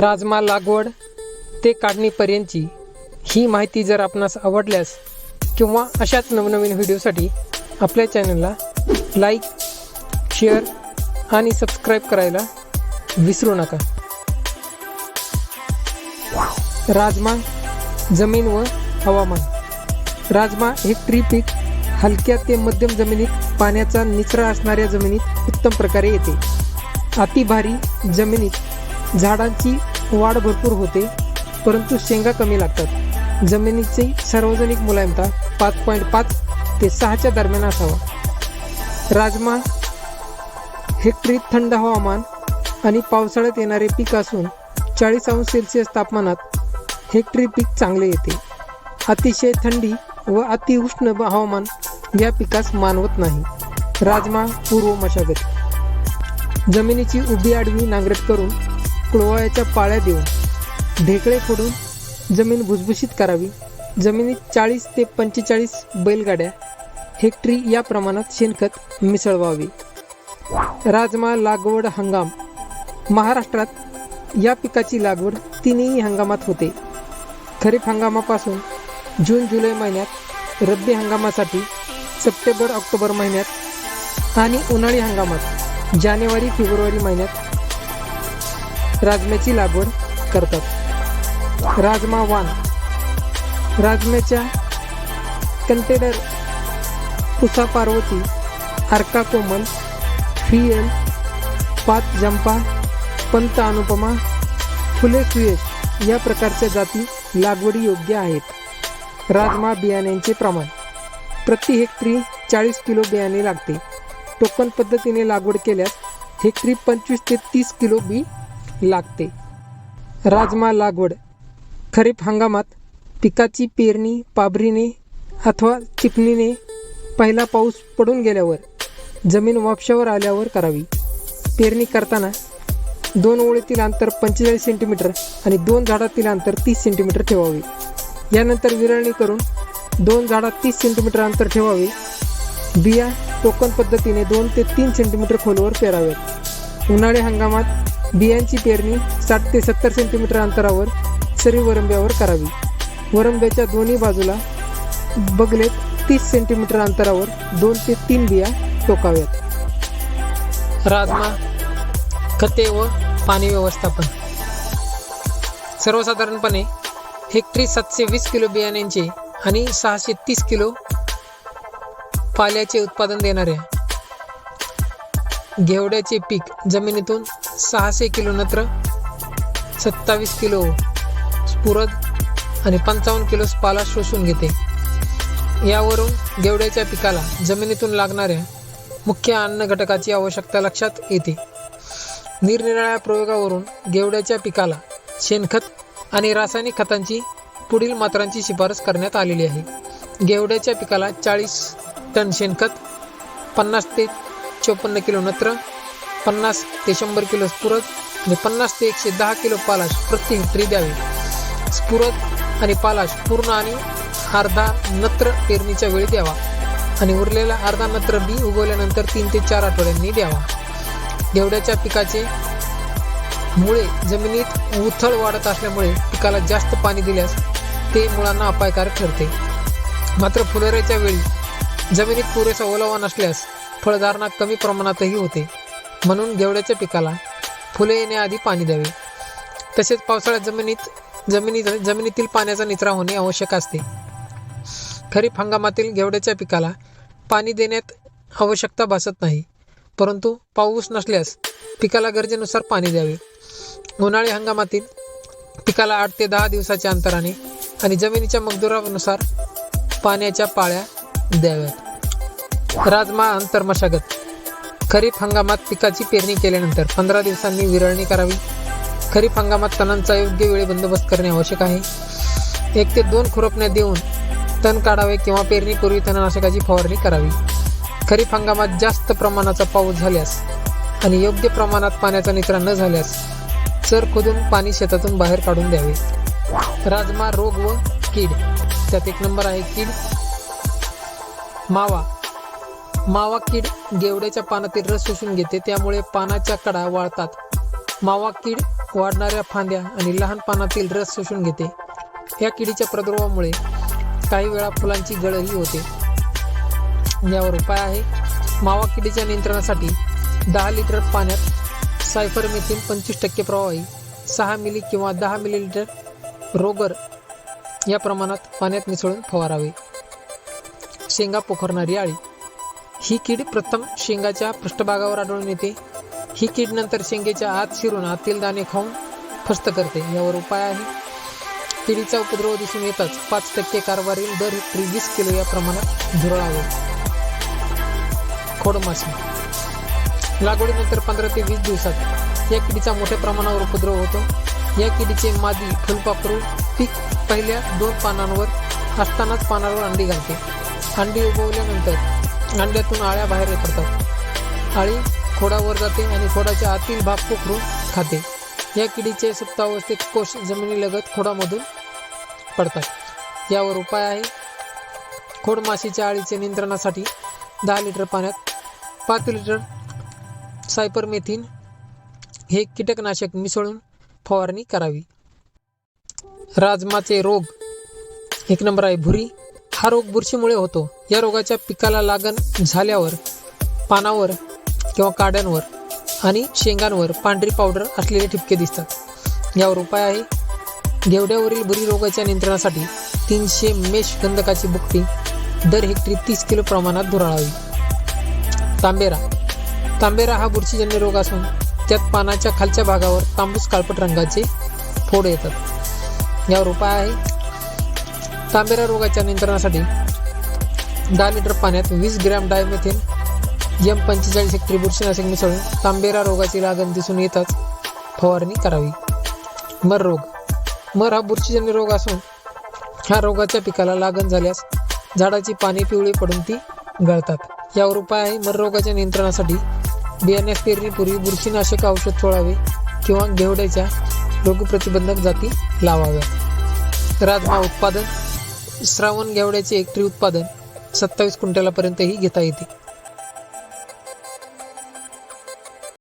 राजमा लागवड ते काढणीपर्यंतची ही माहिती जर आपणास आवडल्यास किंवा अशाच नवनवीन व्हिडिओसाठी आपल्या चॅनलला लाईक शेअर आणि सबस्क्राईब करायला विसरू नका. राजमा जमीन व हवामान. राजमा हे ट्री पीक हलक्या ते मध्यम जमिनीत पाण्याचा निचरा असणाऱ्या जमिनीत उत्तम प्रकारे येते. अति भारी जमिनीत झाडांची वाढ भरपूर होते परंतु शेंगा कमी लागतात. जमिनीची सार्वजनिक मुलायमता पाच पॉईंट पाच ते सहाच्या दरम्यान असावा. राजमा हेक्टरी थंड हवामान आणि पावसाळ्यात येणारे पीक असून चाळीस अंश सेल्सिअस तापमानात हेक्टरी पीक चांगले येते. अतिशय थंडी व अतिउष्ण हवामान या पिकास मानवत नाही. राजमा पूर्व मशागत. जमिनीची उभी आडवी नांगरट करून कुळवायाच्या पाळ्या देऊन ढेकळे फोडून जमीन भुसभुशीत करावी. जमिनीत चाळीस ते पंचेचाळीस बैलगाड्या हेक्टरी या प्रमाणात शेणखत मिसळवावे. राजमा लागवड हंगाम. महाराष्ट्रात या पिकाची लागवड तिन्ही हंगामात होते. खरीप हंगामापासून जून जुलै महिन्यात रब्बी हंगामासाठी सप्टेंबर ऑक्टोबर महिन्यात आणि उन्हाळी हंगामात जानेवारी फेब्रुवारी महिन्यात राजम्याची लागवड करतात. राजमा वाण राजम्याच्या कंटेनर पुसा पार्वती अर्का कोमल फिएल पात जंपा पंत अनुपमा फुले सुयश या प्रकारच्या जाती लागवडी योग्य आहेत. राजमा बियाण्यांचे प्रमाण. प्रति हेक्टरी चाळीस किलो बियाणे लागते. टोकन पद्धतीने लागवड केल्यास हेक्टरी पंचवीस ते तीस किलो बी लागते. राजमा लागवड. खरीप हंगामात पिकाची पेरणी पाभरीने अथवा चिकणीने पहिला पाऊस पडून गेल्यावर जमीन वापशावर आल्यावर करावी. पेरणी करताना दोन ओळीतील अंतर पंचेचाळीस सेंटीमीटर आणि दोन झाडातील अंतर तीस सेंटीमीटर ठेवावे. यानंतर विरळणी करून दोन झाडात तीस सेंटीमीटर अंतर ठेवावे. बिया टोकन पद्धतीने दोन ते तीन सेंटीमीटर खोलवर पेराव्यात. उन्हाळी हंगामात बियांची पेरणी साठ ते सत्तर सेंटीमीटर अंतरावर सरी वरंब्यावर करावी. वरंब्याच्या दोन्ही बाजूला बगलेत तीस सेंटीमीटर अंतरावर दोन ते तीन बिया टोकाव्यात. राजमा खते व पाणी व्यवस्थापन. सर्वसाधारणपणे हेक्टरी सातशे वीस किलो बियाण्यांचे आणि सहाशे तीस किलो पाल्याचे उत्पादन देणाऱ्या घेवड्याचे पीक जमिनीतून सहाशे किलो नत्र सत्तावीस किलो स्फुरद आणि पंचावन्न किलो पाला शोषून घेते. यावरून गेवड्याच्या पिकाला जमिनीतून लागणाऱ्या मुख्य अन्न घटकाची आवश्यकता लक्षात येते. निरनिराळ्या प्रयोगावरून गेवड्याच्या पिकाला शेणखत आणि रासायनिक खतांची पुढील मात्रांची शिफारस करण्यात आलेली आहे. गेवड्याच्या पिकाला चाळीस टन शेणखत पन्नास ते चोपन्न किलो नत्र पन्नास ते शंभर किलो स्फुरद आणि पन्नास ते एकशे दहा किलो पालाश प्रति हेक्टरी द्यावे. स्फुरद आणि पालाश पूर्ण आणि अर्धा नत्र पेरणीच्या वेळी द्यावा आणि उरलेला अर्धा नत्र बी उगवल्यानंतर तीन ते चार आठवड्यांनी द्यावा. घेवड्याच्या पिकाचे मुळे जमिनीत उथळ वाढत असल्यामुळे पिकाला जास्त पाणी दिल्यास ते मुळांना अपायकारक ठरते. मात्र फुलोऱ्याच्या वेळी जमिनीत पुरेसा ओलावा नसल्यास फळधारणा कमी प्रमाणातही होते. म्हणून घेवड्याच्या पिकाला फुले येण्याआधी पाणी द्यावे. तसेच पावसाळ्यात जमिनीत जमिनी जमिनीतील पाण्याचा निचरा होणे आवश्यक असते. खरीप हंगामातील घेवड्याच्या पिकाला पाणी देण्यात आवश्यकता भासत नाही. परंतु पाऊस नसल्यास पिकाला गरजेनुसार पाणी द्यावे. उन्हाळी हंगामातील पिकाला आठ ते दहा दिवसाच्या अंतराने आणि जमिनीच्या मजदुरानुसार पाण्याच्या पाळ्या द्याव्यात. राजमा अंतर मशागत खरीप हंगामात पिकाची पेरणी केल्यानंतर पंधरा दिवसांनी विरळणी करावी. खरीप हंगामात तणांचा योग्य वेळी बंदोबस्त करणे आवश्यक आहे. एक ते दोन खुरपण्या देऊन तण काढावे किंवा पेरणीपूर्वी तणनाशकाची फवारणी करावी. खरीप हंगामात जास्त प्रमाणाचा पाऊस झाल्यास आणि योग्य प्रमाणात पाण्याचा निचरा न झाल्यास चर खोदून पाणी शेतातून बाहेर काढून द्यावे. राजमा रोग व कीड. त्यात एक नंबर आहे कीड. मावा. मावा कीड गेवड्याच्या पानातील रस शोषून घेते त्यामुळे पानाच्या कडा वाळतात. मावा कीड वाढणाऱ्या फांद्या आणि लहान पानातील रस शोषून घेते. या किडीच्या प्रादुर्भावामुळे काही वेळा फुलांची गळही होते. यावर उपाय आहे. मावा किडीच्या नियंत्रणासाठी दहा लिटर पाण्यात सायफरमेथिन पंचवीस टक्के प्रवाही सहा मिली किंवा दहा मिलीलिटर रोगर या प्रमाणात पाण्यात मिसळून फवारावे. शेंगा पोखरणारी आळी. ही कीड प्रथम शेंगाच्या पृष्ठभागावर आढळून येते. ही कीड नंतर शेंगेच्या आत शिरून आतील दाणे खाऊन फस्त करते. यावर उपाय आहे. किडीचा उपद्रव दिसून येताच पाच टक्के कारभारील दर हेक्टरी वीस किलो या प्रमाणात झुरळावे. खोडमाशी लागवडीनंतर पंधरा ते वीस दिवसात या किडीचा मोठ्या प्रमाणावर उपद्रव होतो. या किडीचे मादी फुलपाखरू पीक पहिल्या दोन पानांवर असतानाच पानावर अंडी घालते. अंडी उगवल्यानंतर अंड्यातून आळ्या बाहेर पडतात. आळी खोडावर जाते आणि खोडाच्या आतील भाग पोखरून खाते. या किडीचे सुप्तावस्थेत कोश जमिनीलगत खोडामधून पडतात. यावर उपाय आहे. खोडमाशीच्या आळीच्या नियंत्रणासाठी दहा लिटर पाण्यात पाच लिटर सायपरमेथिन हे कीटकनाशक मिसळून फवारणी करावी. राजमाचे रोग. एक नंबर आहे भुरी. हा रोग बुरशीमुळे होतो. या रोगाच्या पिकाला लागण झाल्यावर पानावर किंवा काड्यांवर आणि शेंगांवर पांढरी पावडर असलेले ठिपके दिसतात. यावर उपाय आहे. घेवड्यावरील बुरी रोगाच्या नियंत्रणासाठी तीनशे मेष गंधकाची बुकटी दर हेक्टरी तीस किलो प्रमाणात धुराळावी. तांबेरा. तांबेरा हा बुरशीजन्य रोग असून त्यात पानाच्या खालच्या भागावर तांबूस काळपट रंगाचे फोड येतात. यावर उपाय आहे. तांबेरा रोगाच्या नियंत्रणासाठी दहा लिटर पाण्यात वीस ग्रॅम डायमेथिन एम पंचेचाळीस एक बुरशीनाशक मिसळून तांबेरा रोगाची लागण दिसून येताच फवारणी करावी. मर रोग. मर हा बुरशीजन्य रोग असून ह्या रोगाच्या पिकाला लागण झाल्यास झाडाची पाने पिवळी पडून ती गळतात. यावर उपाय आहे मर रोगाच्या नियंत्रणासाठी बियाण्यात पेरणीपूर्वी बुरशीनाशक औषध सोडावे किंवा घेवड्याच्या रोगप्रतिबंधक जाती लावाव्यात. राजमा उत्पादन. श्रावण घेवड्याचे हेक्टरी उत्पादन सत्तावीस क्विंटलापर्यंतही घेता येते.